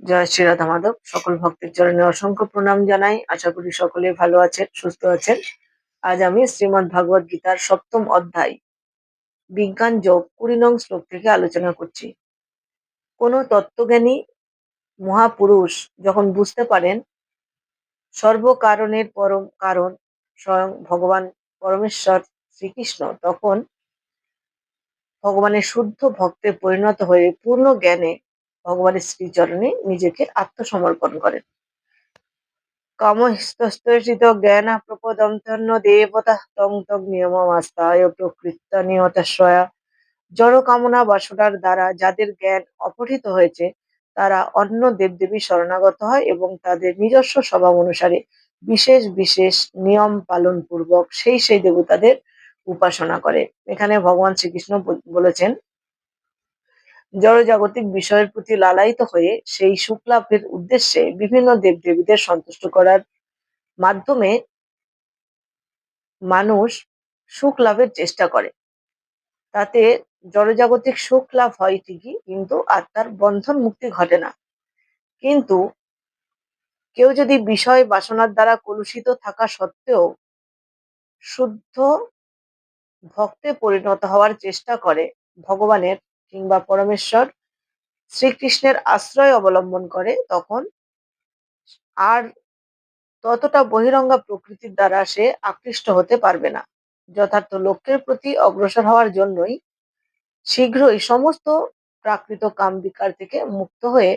জয় শ্রী রাধা মাধব। সকল ভক্তের চরণে অসংখ্য প্রণাম জানাই। আশা করি সকলে ভালো আছেন, সুস্থ আছেন। আজ আমি শ্রীমদ্ ভাগবত গীতার সপ্তম অধ্যায়, বিজ্ঞান যোগ কুড়ি নং শ্লোক থেকে আলোচনা করছি। কোনো তত্ত্বজ্ঞানী মহাপুরুষ যখন বুঝতে পারেন সর্বকারণের পরম কারণ স্বয়ং ভগবান পরমেশ্বর শ্রীকৃষ্ণ, তখন ভগবানের শুদ্ধ ভক্তে পরিণত হয়ে পূর্ণ জ্ঞানে ভগবানের শ্রীচরণে নিজেকে আত্মসমর্পণ করেন। কামস্তস্থিত জ্ঞান প্রপদন্তন্য দেবতা তং তং নিয়মাস্তায় প্রকৃত নিয়তাশ্রয়া জড় কামনা বাসনার দ্বারা যাদের জ্ঞান অপঠিত হয়েছে, তারা অন্য দেবদেবী শরণাগত হয় এবং তাদের নিজস্ব স্বভাব অনুসারে বিশেষ বিশেষ নিয়ম পালন পূর্বক সেই সেই দেবতাদের উপাসনা করে। এখানে ভগবান শ্রীকৃষ্ণ বলেছেন জড়জাগতিক বিষয়ের প্রতি লালায়িত হয়ে সেই সুখ লাভের উদ্দেশ্যে বিভিন্ন দেবদেবীদের সন্তুষ্ট করার মাধ্যমে মানুষ সুখ লাভের চেষ্টা করে। তাতে জড়জাগতিক সুখ লাভ হয় ঠিকই, কিন্তু আত্মার বন্ধন মুক্তি ঘটে না। কিন্তু কেউ যদি বিষয় বাসনার দ্বারা কলুষিত থাকা সত্ত্বেও শুদ্ধ ভক্তে পরিণত হওয়ার চেষ্টা করে, ভগবানের কিংবা পরমেশ্বর শ্রীকৃষ্ণের আশ্রয় অবলম্বন করে, তখন আর ততটা বহিরঙ্গা প্রকৃতির দ্বারা সে আকৃষ্ট হতে পারবে না। যথার্থ লক্ষ্যের প্রতি অগ্রসর হওয়ার জন্যই শীঘ্রই সমস্ত প্রাকৃত কাম বিকার থেকে মুক্ত হয়ে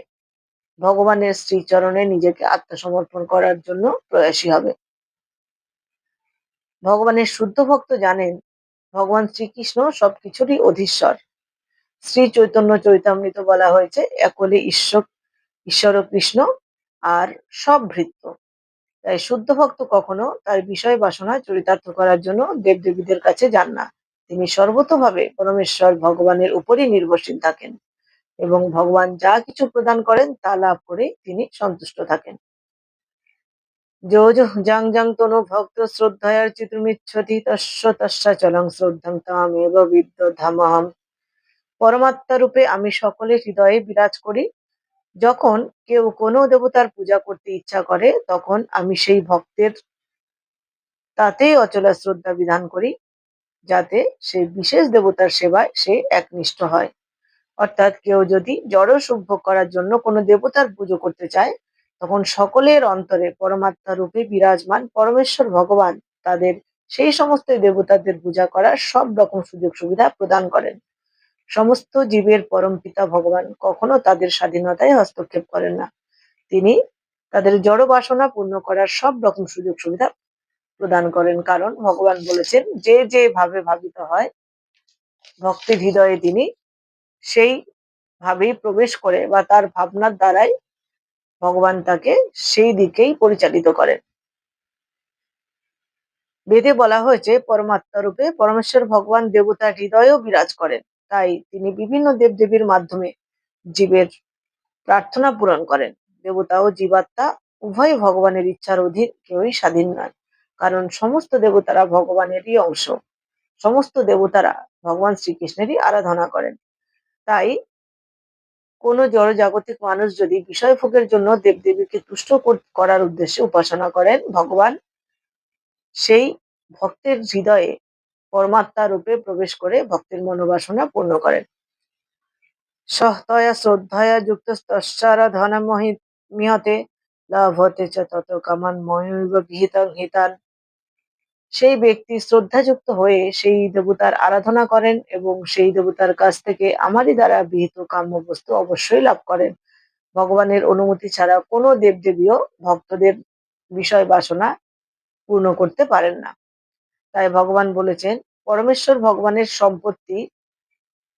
ভগবানের শ্রীচরণে নিজেকে আত্মসমর্পণ করার জন্য প্রয়াসী হবে। ভগবানের শুদ্ধ ভক্ত জানেন, ভগবান শ্রীকৃষ্ণ সবকিছুরই অধীশ্বর। শ্রী চৈতন্য চৈতামৃত বলা হয়েছে, একলে ঈশ্বর ঈশ্বর কৃষ্ণ আর সব ভৃত্য। তাই শুদ্ধ ভক্ত কখনো তার বিষয় বাসনা চরিতার্থ করার জন্য দেবদেবীদের কাছে যান না। তিনি সর্বতভাবে পরমেশ্বর ভগবানের উপরই নির্ভরশীল থাকেন এবং ভগবান যা কিছু প্রদান করেন তা লাভ করে তিনি সন্তুষ্ট থাকেন। যোজ জাং জাং তনু ভক্ত শ্রদ্ধায়ার চিত্রমিচ্ছতি তস্য তস্যা চলং শ্রদ্ধাং তামেব বিদ্য ধামহম পরমাত্মা রূপে আমি সকলের হৃদয়ে বিরাজ করি। যখন কেউ কোনো দেবতার পূজা করতে ইচ্ছা করে, তখন আমি সেই ভক্তের তাতেই অচলা শ্রদ্ধা বিধান করি, যাতে সে বিশেষ দেবতার সেবায় সে একনিষ্ঠ হয়। অর্থাৎ কেউ যদি জড় শুভ করার জন্য কোনো দেবতার পুজো করতে চায়, তখন সকলের অন্তরে পরমাত্মা রূপে বিরাজমান পরমেশ্বর ভগবান তাদের সেই সমস্ত দেবতাদের পূজা করার সব রকম সুযোগ সুবিধা প্রদান করেন। সমস্ত জীবের পরম পিতা ভগবান কখনো তাদের স্বাধীনতায় হস্তক্ষেপ করেন না। তিনি তাদের জড় বাসনা পূর্ণ করার সব রকম সুযোগ সুবিধা প্রদান করেন, কারণ ভগবান বলেছেন, যে যে ভাবে ভাবিত হয় ভক্তির হৃদয়ে তিনি সেই ভাবেই প্রবেশ করে বা তার ভাবনার দ্বারাই ভগবান তাকে সেই দিকেই পরিচালিত করেন। বেদে বলা হয়েছে, পরমাত্মা রূপে পরমেশ্বর ভগবান দেবতার হৃদয়েও বিরাজ করেন। তাই তিনি বিভিন্ন দেবদেবীর মাধ্যমে জীবের প্রার্থনা পূরণ করেন। দেবতা ও জীবাত্মা উভয় ভগবানের ইচ্ছার অধীন কেউই স্বাধীন নয় কারণ সমস্ত দেবতারা ভগবানেরই অংশ। সমস্ত দেবতারা ভগবান শ্রীকৃষ্ণেরই আরাধনা করেন। তাই কোনো জড়জাগতিক মানুষ যদি বিষয় ভোগের জন্য দেবদেবীকে তুষ্ট করার উদ্দেশ্যে উপাসনা করেন, ভগবান সেই ভক্তের হৃদয়ে পরমাত্মা রূপে প্রবেশ করে ভক্তের মনোবাসনা পূর্ণ করেন। সহতয়া শ্রদ্ধায়া যুক্ত মিহতে লাভতে তত কামান ময়ৈব সেই ব্যক্তি শ্রদ্ধাযুক্ত হয়ে সেই দেবতার আরাধনা করেন এবং সেই দেবতার কাছ থেকে আমারই দ্বারা বিহিত কাম্য বস্তু অবশ্যই লাভ করেন। ভগবানের অনুমতি ছাড়া কোনো দেবদেবীও ভক্তদের বিষয় বাসনা পূর্ণ করতে পারেন না। তাই ভগবান বলেছেন, পরমেশ্বর ভগবানের সম্পত্তি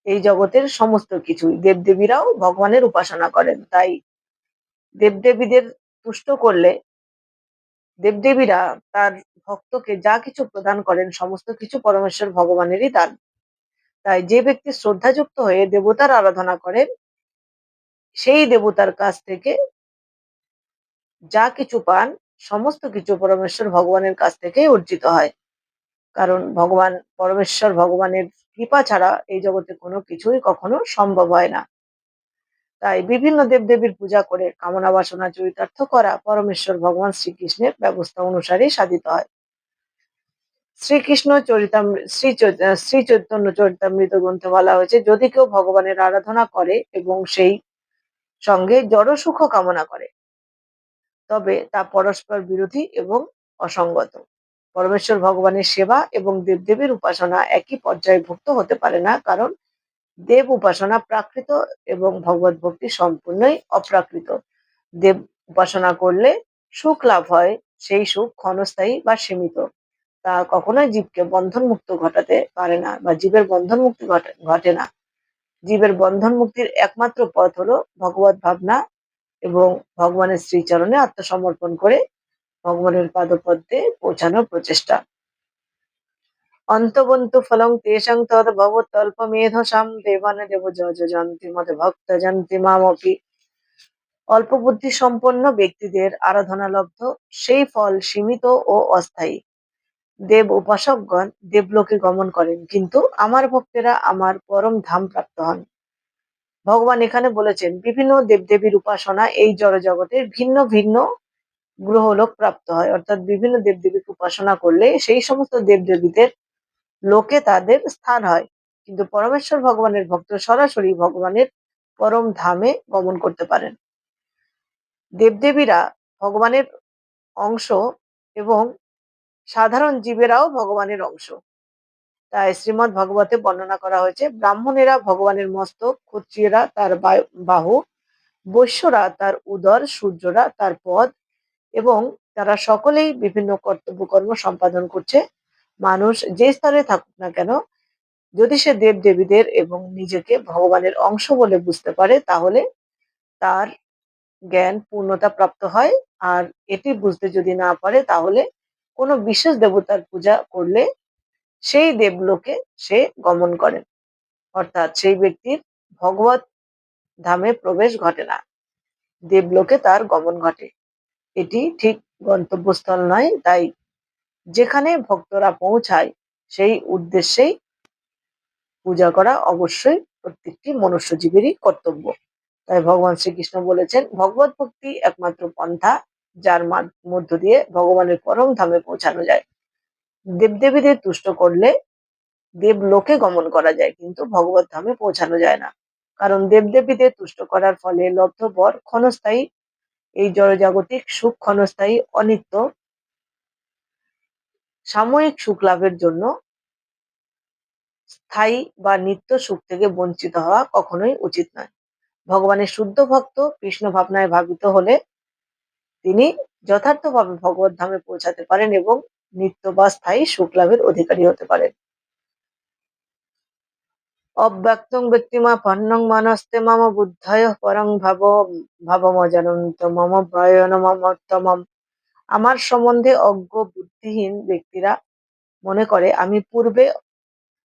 এই জগতের সমস্ত কিছুই। দেবদেবীরাও ভগবানের উপাসনা করেন। তাই দেবদেবীদের তুষ্ট করলে দেবদেবীরা তার ভক্তকে যা কিছু প্রদান করেন, সমস্ত কিছু পরমেশ্বর ভগবানেরই দান। তাই যে ব্যক্তি শ্রদ্ধাযুক্ত হয়ে দেবতার আরাধনা করেন, সেই দেবতার কাছ থেকে যা কিছু পান, সমস্ত কিছু পরমেশ্বর ভগবানের কাছ থেকেই অর্জিত হয়। কারণ ভগবান, পরমেশ্বর ভগবানের কৃপা ছাড়া এই জগতে কোনো কিছুই কখনো সম্ভব হয় না। তাই বিভিন্ন দেবদেবীর পূজা করে কামনা বাসনা, চরিতার্থ করা পরমেশ্বর ভগবান শ্রীকৃষ্ণের ব্যবস্থা অনুসারে সাধিত হয়। শ্রীকৃষ্ণ চরিতাম, শ্রী শ্রী চৈতন্য চরিতামৃত গ্রন্থে বলা হয়েছে, যদি কেউ ভগবানের আরাধনা করে এবং সেই সঙ্গে জড় সুখ কামনা করে, তবে তা পরস্পর বিরোধী এবং অসঙ্গত। পরমেশ্বর ভগবানের সেবা এবং দেবদেবীর উপাসনা একই পর্যায়ভুক্ত হতে পারে না, কারণ দেব উপাসনা প্রাকৃত এবং ভগবত ভক্তি সম্পূর্ণই অপ্রাকৃত। দেব উপাসনা করলে সুখ লাভ হয়, সেই সুখ ক্ষণস্থায়ী বা সীমিত। তা কখনোই জীবকে বন্ধন মুক্ত ঘটাতে পারে না বা জীবের বন্ধন মুক্তি ঘটে ঘটে না। জীবের বন্ধন মুক্তির একমাত্র পথ হলো ভগবত ভাবনা এবং ভগবানের শ্রীচরণে আত্মসমর্পণ করে ভগবানের পাদপদ্মে পৌঁছানোর প্রচেষ্টা। অন্তবন্তু ফলং তেষাং তদ ভবতল্পমেধসাম দেবান দেব যজ যন্তি মতে ভক্ত যন্তি মামপি। অল্প বুদ্ধি সম্পন্ন ব্যক্তিদের আরাধনালব্ধ সেই ফল সীমিত ও অস্থায়ী। দেব উপাসকগণ দেবলোকে গমন করেন, কিন্তু আমার ভক্তেরা আমার পরম ধাম প্রাপ্ত হন। ভগবান এখানে বলেছেন, বিভিন্ন দেবদেবীর উপাসনা এই জড়জগতের ভিন্ন ভিন্ন গ্রহলোক প্রাপ্ত হয়। অর্থাৎ বিভিন্ন দেবদেবীকে উপাসনা করলে সেই সমস্ত দেবদেবীদের লোকে তাদের স্থান হয়। কিন্তু পরমেশ্বর ভগবানের ভক্ত সরাসরি ভগবানের পরম ধামে গমন করতে পারেন। দেবদেবীরা ভগবানের অংশ এবং সাধারণ জীবেরাও ভগবানের অংশ। তাই শ্রীমৎ ভাগবতে বর্ণনা করা হয়েছে, ব্রাহ্মণেরা ভগবানের মস্তক, ক্ষত্রিয়রা তার বাহু, বৈশ্যরা তার উদর, সূর্যরা তার পদ এবং তারা সকলেই বিভিন্ন কর্তব্য কর্ম সম্পাদন করছে। মানুষ যে স্তরে থাকুক না কেন, যদি সে দেব দেবীদের এবং নিজেকে ভগবানের অংশ বলে বুঝতে পারে, তাহলে তার জ্ঞান পূর্ণতা প্রাপ্ত হয়। আর এটি বুঝতে যদি না পারে, তাহলে কোনো বিশেষ দেবতার পূজা করলে সেই দেবলোকে সে গমন করেন। অর্থাৎ সেই ব্যক্তির ভগবত ধামে প্রবেশ ঘটে না। দেবলোকে তার গমন ঘটে। এটি ঠিক গন্তব্যস্থল নয়, তাই যেখানে ভক্তরা পৌঁছায়, সেই উদ্দেশ্যেই পূজা করা অবশ্যই প্রত্যেকটি মনুষ্যজীবীরই কর্তব্য। তাই ভগবান শ্রীকৃষ্ণ বলেছেন, ভগবত ভক্তি একমাত্র পন্থা, যার মাধ- মধ্য দিয়ে ভগবানের পরম ধামে পৌঁছানো যায়। দেবদেবীদের তুষ্ট করলে দেবলোকে গমন করা যায়, কিন্তু ভগবত ধামে পৌঁছানো যায় না। কারণ দেবদেবীদের তুষ্ট করার ফলে লব্ধ, বর, ক্ষণস্থায়ী এই জড়জাগতিক সুখ ক্ষণস্থায়ী অনিত্য সাময়িক সুখ লাভের জন্য স্থায়ী বা নিত্য সুখ থেকে বঞ্চিত হওয়া কখনোই উচিত নয়। ভগবানের শুদ্ধ ভক্ত কৃষ্ণ ভাবনায় ভাবিত হলে তিনি যথার্থভাবে ভগবত ধামে পৌঁছাতে পারেন এবং নিত্য বা স্থায়ী সুখ লাভের অধিকারী হতে পারেন। অব্যক্তং ব্যক্তিমা পন্নং মানস্তে মম বুদ্ধয় পরং ভাব ভাবমজানন্ত মম ভয়ন মমোত্তমম আমার সম্বন্ধে অজ্ঞ বুদ্ধিহীন ব্যক্তিরা মনে করে, আমি পূর্বে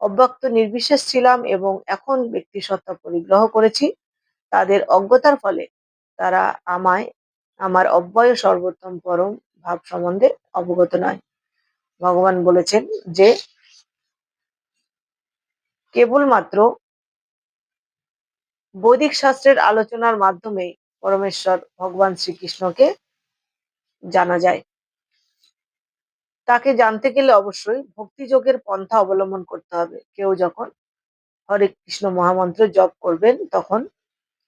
অব্যক্ত নির্বিশেষ ছিলাম এবং এখন ব্যক্তি সত্তা পরিগ্রহ করেছি। তাদের অজ্ঞতার ফলে তারা আমায়, আমার অব্যয় সর্বোত্তম পরম ভাব সম্বন্ধে অবগত নয়। ভগবান বলেছেন যে কেবলমাত্র বৈদিক শাস্ত্রের আলোচনার মাধ্যমে পরমেশ্বর ভগবান শ্রীকৃষ্ণকে জানা যায়। তাকে জানতে গেলে অবশ্যই ভক্তিযোগের পন্থা অবলম্বন করতে হবে। কেউ যখন হরে কৃষ্ণ মহামন্ত্র জপ করবেন, তখন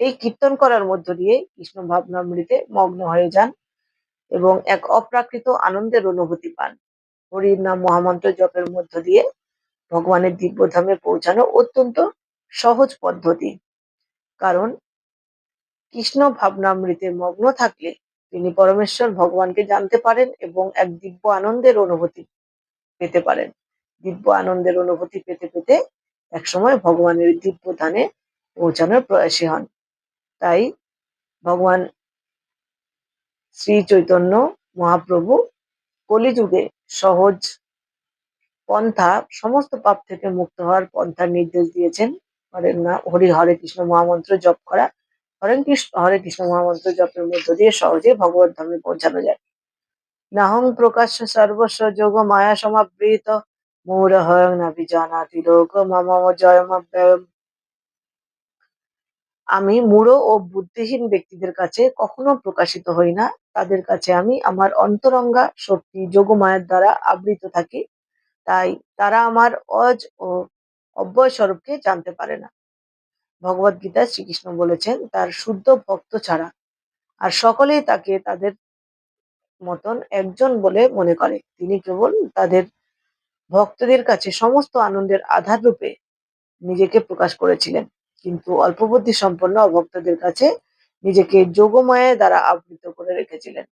এই কীর্তন করার মধ্য দিয়ে কৃষ্ণ ভাবনামৃতে মগ্ন হয়ে যান এবং এক অপ্রাকৃত আনন্দের অনুভূতি পান। হরির নাম মহামন্ত্র জপের মধ্য দিয়ে ভগবানের দিব্য দিব্যধামে পৌঁছানো অত্যন্ত সহজ পদ্ধতি। কারণ কৃষ্ণ ভাবনামৃতে মগ্ন থাকলে তিনি পরমেশ্বর ভগবানকে জানতে পারেন এবং এক দিব্য আনন্দের অনুভূতি পেতে পারেন। দিব্য আনন্দের অনুভূতি পেতে পেতে একসময় ভগবানের দিব্য ধানে পৌঁছানোর প্রয়াসী হন। তাই ভগবান শ্রী চৈতন্য মহাপ্রভু কলিযুগে সহজ পন্থা সমস্ত পাপ থেকে মুক্ত হওয়ার পন্থার নির্দেশ দিয়েছেন। হরে না, হরি হরে কৃষ্ণ মহামন্ত্র জপ করা। হরে কৃষ্ণ হরে কৃষ্ণ মহামন্ত্র জপের মধ্য দিয়ে সহজে ভগবত ধর্মে পৌঁছানো যায়। নাহং প্রকাশ্য সর্বস্ব যোগ মায়া সমাবৃত। মূঢ় নাভিজানাতি লোক মম জয়ম আমি মূঢ় ও বুদ্ধিহীন ব্যক্তিদের কাছে কখনো প্রকাশিত হই না। তাদের কাছে আমি আমার অন্তরঙ্গা শক্তি যোগমায়ার দ্বারা আবৃত থাকি। তাই তারা আমার অজ ও অব্যয় স্বরূপকে জানতে পারে না। ভগবত গীতায় শ্রীকৃষ্ণ বলেছেন, তার শুদ্ধ ভক্ত ছাড়া আর সকলেই তাকে তাদের মতন একজন বলে মনে করে। তিনি কেবল তাদের ভক্তদের কাছে সমস্ত আনন্দের আধার রূপে নিজেকে প্রকাশ করেছিলেন। কিন্তু অল্পবুদ্ধি সম্পন্ন অভক্তদের কাছে নিজেকে যোগমায়ের দ্বারা আবৃত করে রেখেছিলেন।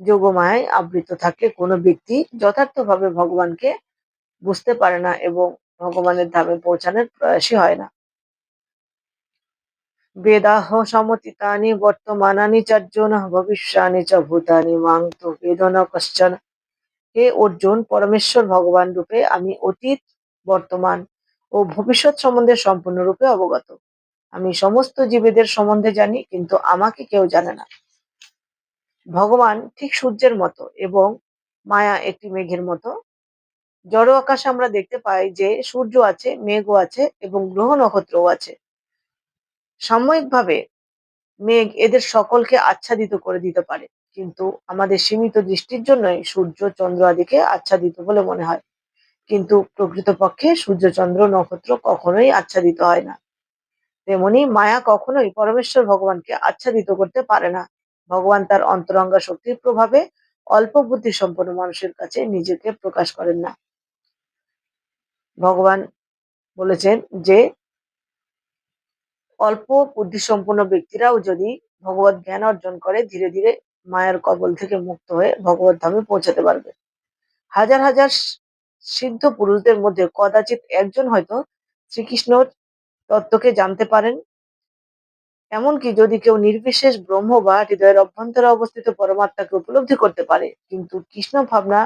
যোগমায়ায় আবৃত থাকলে কোনো ব্যক্তি যথার্থভাবে ভগবানকে বুঝতে পারে না এবং ভগবানের ধামে পৌঁছানোর প্রয়াসী হয় না। বেদাহ সমতিতানি বর্তমানানি চার্জুন ভবিষ্যানি চ ভূতানি মাং তো বেদন কশ্চন। হে অর্জুন, পরমেশ্বর ভগবান রূপে আমি অতীত, বর্তমান ও ভবিষ্যৎ সম্বন্ধে সম্পূর্ণরূপে অবগত। আমি সমস্ত জীবেদের সম্বন্ধে জানি, কিন্তু আমাকে কেউ জানে না। ভগবান ঠিক সূর্যের মতো এবং মায়া একটি মেঘের মতো। জড় আকাশে আমরা দেখতে পাই যে সূর্য আছে, মেঘও আছে এবং গ্রহ নক্ষত্রও আছে। সাময়িকভাবে মেঘ এদের সকলকে আচ্ছাদিত করে দিতে পারে, কিন্তু আমাদের সীমিত দৃষ্টির জন্যই সূর্য চন্দ্র আদিকে আচ্ছাদিত বলে মনে হয়। কিন্তু প্রকৃতপক্ষে সূর্য, চন্দ্র, নক্ষত্র কখনোই আচ্ছাদিত হয় না। তেমনি মায়া কখনোই পরমেশ্বর ভগবানকে আচ্ছাদিত করতে পারে না। ভগবান তার অন্তরঙ্গা শক্তির প্রভাবে অল্প বুদ্ধি সম্পন্ন মানুষের কাছে নিজেকে প্রকাশ করেন না। ভগবান বলেছেন যে, অল্প বুদ্ধিসম্পন্ন ব্যক্তিরাও যদি ভগবত জ্ঞান অর্জন করে, ধীরে ধীরে মায়ের কবল থেকে মুক্ত হয়ে ভগবত ধামে পৌঁছাতে পারবে। হাজার হাজার সিদ্ধ পুরুষদের মধ্যে কদাচিৎ একজন হয়তো শ্রীকৃষ্ণর তত্ত্বকে জানতে পারেন এমনকি যদি কেউ নির্বিশেষ ব্রহ্ম বা হৃদয়ের অভ্যন্তরে অবস্থিত পরমাত্মাকে উপলব্ধি করতে পারে, কিন্তু কৃষ্ণ ভাবনা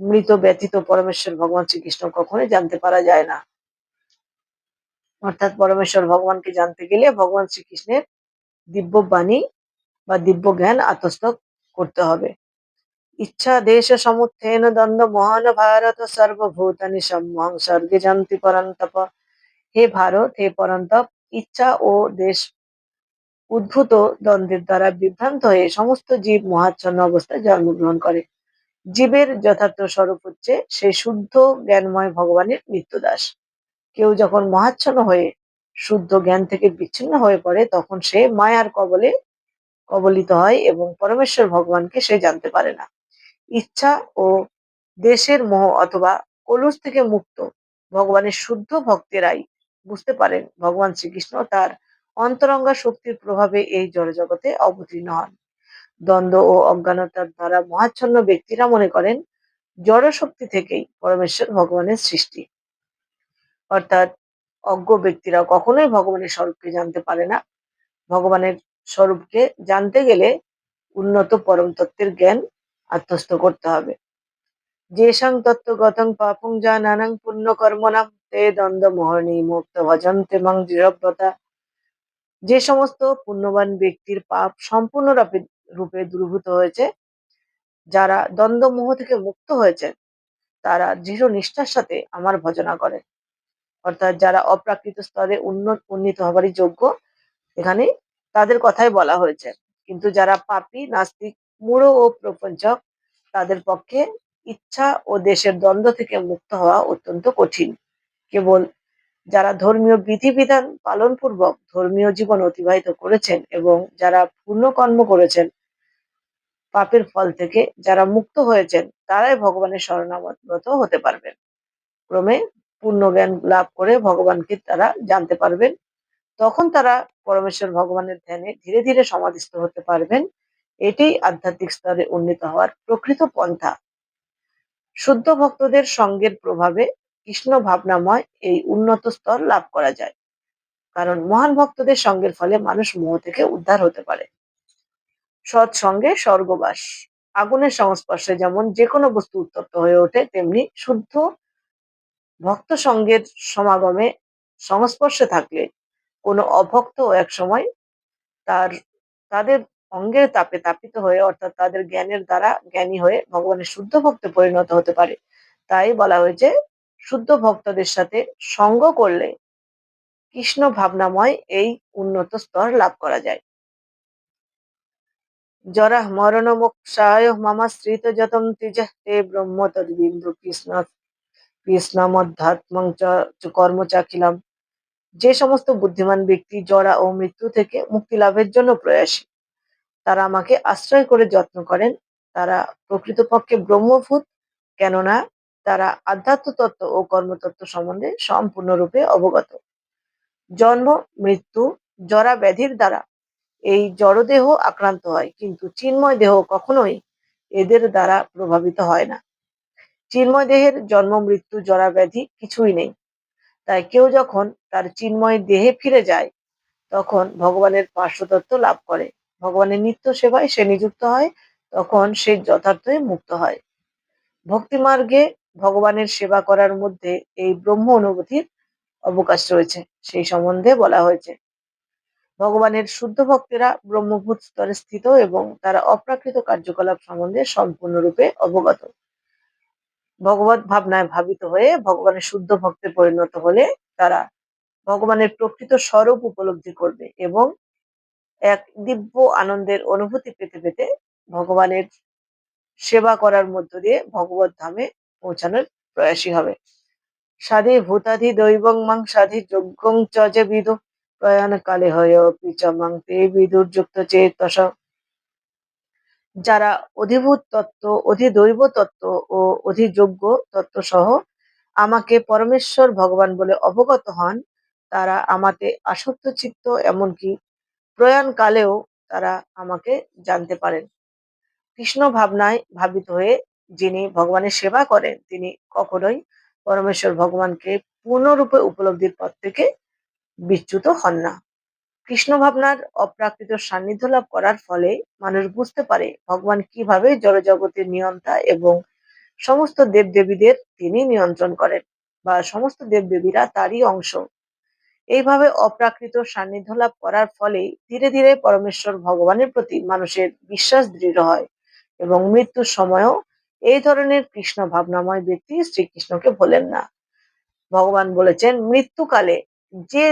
মৃত ব্যতীত পরমেশ্বর ভগবান শ্রীকৃষ্ণ কখনোই জানতে পারা যায় না। অর্থাৎ পরমেশ্বর ভগবানকে জানতে গেলে ভগবান শ্রীকৃষ্ণের দিব্য বাণী বা দিব্য জ্ঞান আত্মস্থ করতে হবে। ইচ্ছা, দেশ সমুত্থেন দ্বন্দ্ব, মহান ভারত, সর্বভূতানি সম্মং স্বর্গে জানতি পরন্তপ। হে ভারত, হে পরন্তপ। ইচ্ছা ও দেশ উদ্ভূত দ্বন্দ্বের দ্বারা বিভ্রান্ত হয়ে সমস্ত জীব মহাচ্ছন্ন অবস্থায় জন্মগ্রহণ করে। জীবের যথার্থ স্বরূপ হচ্ছে সেই শুদ্ধ জ্ঞানময় ভগবানের নিত্যদাস। কেউ যখন মহাচ্ছন্ন হয়ে শুদ্ধ জ্ঞান থেকে বিচ্ছিন্ন হয়ে পড়ে, তখন সে মায়ার কবলে কবলিত হয় এবং পরমেশ্বর ভগবানকে সে জানতে পারে না। ইচ্ছা ও দেশের মোহ অথবা কলুষ থেকে মুক্ত ভগবানের শুদ্ধ ভক্তেরাই বুঝতে পারেন ভগবান শ্রীকৃষ্ণ তার অন্তরঙ্গা শক্তির প্রভাবে এই জড়জগতে অবতীর্ণ হন। দ্বন্দ্ব ও অজ্ঞানতার দ্বারা মহাচ্ছন্ন ব্যক্তিরা মনে করেন জড় শক্তি থেকেই পরমেশ্বর ভগবানের সৃষ্টি। অর্থাৎ অজ্ঞ ব্যক্তিরা কখনোই ভগবানের স্বরূপকে জানতে পারে না। ভগবানের স্বরূপকে জানতে গেলে উন্নত পরম তত্ত্বের জ্ঞান আত্মস্থ করতে হবে। যে সং তত্ত্বগতং পাপং যা নানাং পুণ্য কর্মনাম তে দ্বন্দ্ব মোহনী মুক্ত ভজন্তে মাং দৃঢ়ব্রতা। যে সমস্ত পুণ্যবান ব্যক্তির পাপ সম্পূর্ণ রূপে- রূপে দূরীভূত হয়েছে, যারা দ্বন্দ্ব মোহ থেকে মুক্ত হয়েছে, তারা দৃঢ় নিষ্ঠার সাথে আমার ভজনা করে। অর্থাৎ যারা অপ্রাকৃত স্তরে উন্নত উন্নীত হবারই যোগ্য, এখানে তাদের কথাই বলা হয়েছে। কিন্তু যারা পাপী, নাস্তিক, মূঢ় ও প্রপঞ্চক, তাদের পক্ষে ইচ্ছা ও দেশের দ্বন্দ্ব থেকে মুক্ত হওয়া অত্যন্ত কঠিন। কেবল যারা ধর্মীয় বিধিবিধান পালন পূর্বক ধর্মীয় জীবন অতিবাহিত করেছেন এবং যারা পূর্ণ কর্ম করেছেন পাপের ফল থেকে যারা মুক্ত হয়েছেন, তারাই ভগবানের শরণাগত হতে পারবেন। ক্রমে পূর্ণ জ্ঞান লাভ করে ভগবানকে তারা জানতে পারবেন। তখন তারা পরমেশ্বর ভগবানের ধ্যানে ধীরে ধীরে সমাধিস্থ হতে পারবেন। এটাই আধ্যাত্মিক স্তরে উন্নীত হওয়ার প্রকৃত পন্থা। শুদ্ধ ভক্তদের সঙ্গের প্রভাবে কৃষ্ণ ভাবনাময় এই উন্নত স্তর লাভ করা যায়। কারণ মহান ভক্তদের সঙ্গের ফলে মানুষ মোহ থেকে উদ্ধার হতে পারে। সৎসঙ্গে স্বর্গবাস, আগুনের সংস্পর্শে যেমন যে কোনো বস্তু উত্তপ্ত হয়ে ওঠে, তেমনি শুদ্ধ ভক্ত সঙ্গের সমাগমে সংস্পর্শে থাকলে কোনো অভক্ত এক সময় তার, তাদের অঙ্গের তাপে তাপিত হয়ে, অর্থাৎ তাদের জ্ঞানের দ্বারা জ্ঞানী হয়ে ভগবানের শুদ্ধ ভক্তে পরিণত হতে পারে। তাই বলা হয়েছে শুদ্ধ ভক্তদের সাথে সঙ্গ করলে কৃষ্ণ ভাবনাময় এই উন্নত স্তর লাভ করা যায়। জরা মরণ মোক্ষায় মামাশ্রিত যতম তিজ তে ব্রহ্ম তদ্বিন্দু কৃষ্ণ কৃষ্ণমধ্যাত্মং কর্ম চাখিলাম। যে সমস্ত বুদ্ধিমান ব্যক্তি জরা ও মৃত্যু থেকে মুক্তি লাভের জন্য প্রয়াসী, তারা আমাকে আশ্রয় করে যত্ন করেন, তারা প্রকৃতপক্ষে ব্রহ্মভূত, কেননা তারা আধ্যাত্ম তত্ত্ব ও কর্মতত্ত্ব সম্বন্ধে সম্পূর্ণরূপে অবগত। জন্ম, মৃত্যু, জরা ব্যাধির দ্বারা এই জড়দেহ আক্রান্ত হয়, কিন্তু চিন্ময় দেহ কখনোই এদের দ্বারা প্রভাবিত হয় না। চিন্ময় দেহের জন্ম, মৃত্যু, জরা ব্যাধি কিছুই নেই। তাই কেউ যখন তার চিন্ময় দেহে ফিরে যায়, তখন ভগবানের পার্শ্বতত্ত্ব লাভ করে। ভগবানের নিত্য সেবায় সে নিযুক্ত হয়, তখন সে যথার্থই মুক্ত হয়। ভক্তি মার্গে ভগবানের সেবা করার মধ্যে এই ব্রহ্ম অনুভূতির অবকাশ রয়েছে। সেই সম্বন্ধে বলা হয়েছে। ভগবানের শুদ্ধ ভক্তেরা ব্রহ্মভূত স্তরে স্থিত এবং তারা অপ্রাকৃত কার্যকলাপ সম্বন্ধে সম্পূর্ণরূপে অবগত। ভগবত ভাবনায় ভাবিত হয়ে ভগবানের শুদ্ধ ভক্তে পরিণত হলে তারা ভগবানের প্রকৃত স্বরূপ উপলব্ধি করবে এবং এক দিব্য আনন্দের অনুভূতি পেতে পেতে ভগবানের সেবা করার মধ্য দিয়ে ভগবত ধামে পৌঁছানোর প্রয়াসী হবে। সাধি ভূতাধি দৈবং মাং সাধি যজ্ঞং চ যে বিদু প্রয়াণ কালে হয় পিচমাং তে বিদুর যুক্ত চেতস যারা অধিভূত তত্ত্ব অধিদৈব তত্ত্ব ও অধিযোগ্য তত্ত্ব সহ আমাকে পরমেশ্বর ভগবান বলে অবগত হন, তারা আমাতে আসক্ত চিত্ত এমনকি প্রয়াণ কালেও তারা আমাকে জানতে পারেন। কৃষ্ণ ভাবনায় ভাবিত হয়ে যিনি ভগবানের সেবা করেন, তিনি কখনোই পরমেশ্বর ভগবানকে পূর্ণরূপে উপলব্ধির পথ থেকে বিচ্যুত হন না। কৃষ্ণ ভাবনার অপ্রাকৃত সান্নিধ্য লাভ করার ফলে মানুষ বুঝতে পারে ভগবান কীভাবে জড়জগতের নিয়ন্তা এবং সমস্ত দেবদেবীদের তিনি নিয়ন্ত্রণ করেন বা সমস্ত দেবদেবীরা তারই অংশ। এইভাবে অপ্রাকৃত সান্নিধ্য লাভ করার ফলে ধীরে ধীরে পরমেশ্বর ভগবানের প্রতি মানুষের বিশ্বাস দৃঢ় হয় এবং মৃত্যুর সময়ও এই ধরনের কৃষ্ণ ভাবনাময় ব্যক্তি শ্রীকৃষ্ণকে ভোলেন না। ভগবান বলেছেন, মৃত্যুকালে যে,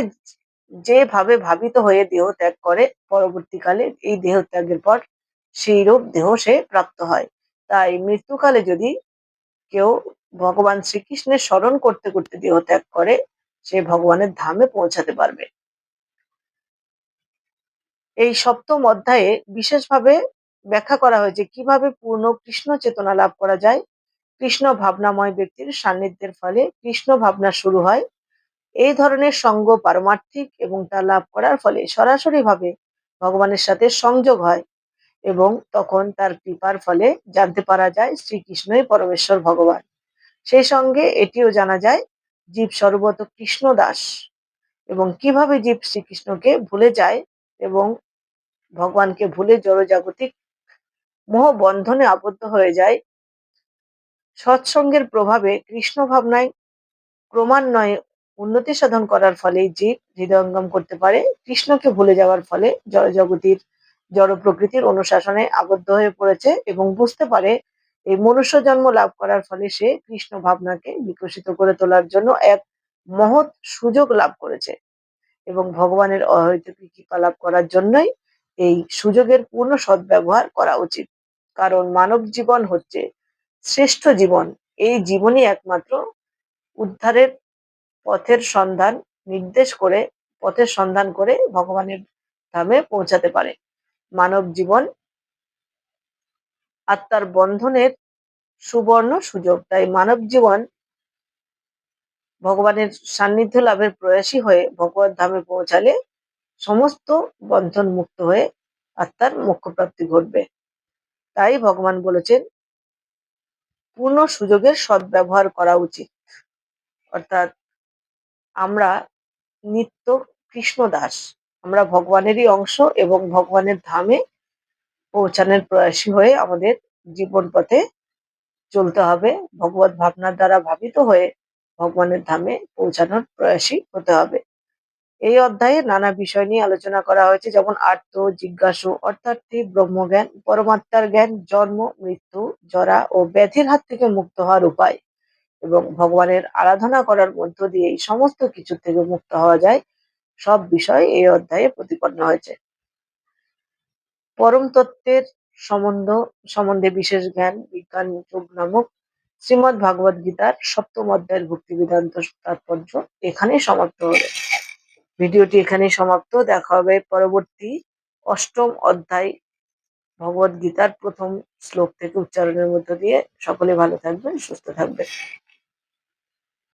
যেভাবে ভাবিত হয়ে দেহ ত্যাগ করে, পরবর্তীকালে এই দেহ ত্যাগের পর সেই রূপ দেহ সে প্রাপ্ত হয়। তাই মৃত্যুকালে যদি কেউ ভগবান শ্রীকৃষ্ণের স্মরণ করতে করতে দেহ ত্যাগ করে, সে ভগবানের ধামে পৌঁছাতে পারবে। এই সপ্তম অধ্যায়ে বিশেষভাবে ব্যাখ্যা করা হয়েছে কীভাবে পূর্ণ কৃষ্ণ চেতনা লাভ করা যায়। কৃষ্ণ ভাবনাময় ব্যক্তির সান্নিধ্যের ফলে কৃষ্ণ ভাবনা শুরু হয়। এই ধরনের সঙ্গ পারমার্থিক এবং তা লাভ করার ফলে সরাসরি ভাবে ভগবানের সাথে সংযোগ হয় এবং তখন তার কৃপার ফলে জানতে পারা যায় শ্রীকৃষ্ণই পরমেশ্বর ভগবান। সেই সঙ্গে এটিও জানা যায় জীব সর্বত কৃষ্ণ দাস এবং কীভাবে জীব শ্রীকৃষ্ণকে ভুলে যায় এবং ভগবানকে ভুলে জড়জাগতিক মোহ বন্ধনে আবদ্ধ হয়ে যায়। সৎসঙ্গের প্রভাবে কৃষ্ণ ভাবনায় ক্রমান্বয়ে উন্নতি সাধন করার ফলে জীব হৃদয়ঙ্গম করতে পারে। কৃষ্ণকে ভুলে যাওয়ার ফলে জড়জগতির জড় প্রকৃতির অনুশাসনে আবদ্ধ হয়ে পড়েছে এবং বুঝতে পারে এই মনুষ্য জন্ম লাভ করার ফলে সে কৃষ্ণ ভাবনাকে বিকশিত করে তোলার জন্য এক মহৎ সুযোগ লাভ করেছে এবং ভগবানের অহৈতুকী কৃপা লাভ করার জন্যই এই সুযোগের পূর্ণ সদ্ব্যবহার করা উচিত। কারণ মানব জীবন হচ্ছে শ্রেষ্ঠ জীবন। এই জীবনই একমাত্র উদ্ধারের পথের সন্ধান, নির্দেশ করে, পথের সন্ধান করে ভগবানের ধামে পৌঁছাতে পারে। মানব জীবন আত্মার বন্ধনের সুবর্ণ সুযোগ। তাই মানব জীবন ভগবানের সান্নিধ্য লাভের প্রয়াসী হয়ে ভগবত ধামে পৌঁছালে সমস্ত বন্ধন মুক্ত হয়ে আত্মার মুখ্য প্রাপ্তি ঘটবে। তাই ভগবান বলেছেন, পূর্ণ সুযোগের সদ্ব্যবহার করা উচিত। অর্থাৎ আমরা নিত্য কৃষ্ণ দাস, আমরা ভগবানেরই অংশ এবং ভগবানের ধামে পৌঁছানোর প্রয়াসী হয়ে আমাদের জীবন পথে চলতে হবে। ভগবত ভাবনার দ্বারা ভাবিত হয়ে ভগবানের ধামে পৌঁছানোর প্রয়াসী হতে হবে। এই অধ্যায়ে নানা বিষয় নিয়ে আলোচনা করা হয়েছে, যেমন আর্ত, জিজ্ঞাসু অর্থার্থী ব্রহ্মজ্ঞান, পরমাত্মার জ্ঞান, জন্ম, মৃত্যু, জরা ও ব্যাধির হাত থেকে মুক্ত হওয়ার উপায়। এবং ভগবানের আরাধনা করার মধ্য দিয়ে এই সমস্ত কিছু থেকে মুক্ত হওয়া যায়, সব বিষয় এই অধ্যায়ে প্রতিপন্ন হয়েছে। পরম তত্ত্বের সম্বন্ধ, সম্বন্ধে বিশেষ জ্ঞান, বিজ্ঞান যোগ নামক শ্রীমৎ ভাগবত গীতার সপ্তম অধ্যায়ের ভক্তি বেদান্ত তাৎপর্য এখানেই সমাপ্ত হলো। ভিডিওটি এখানেই সমাপ্ত। দেখা হবে পরবর্তী অষ্টম অধ্যায় ভগবত গীতার প্রথম শ্লোক থেকে উচ্চারণের মধ্য দিয়ে। সকলে ভালো থাকবেন, সুস্থ থাকবেন।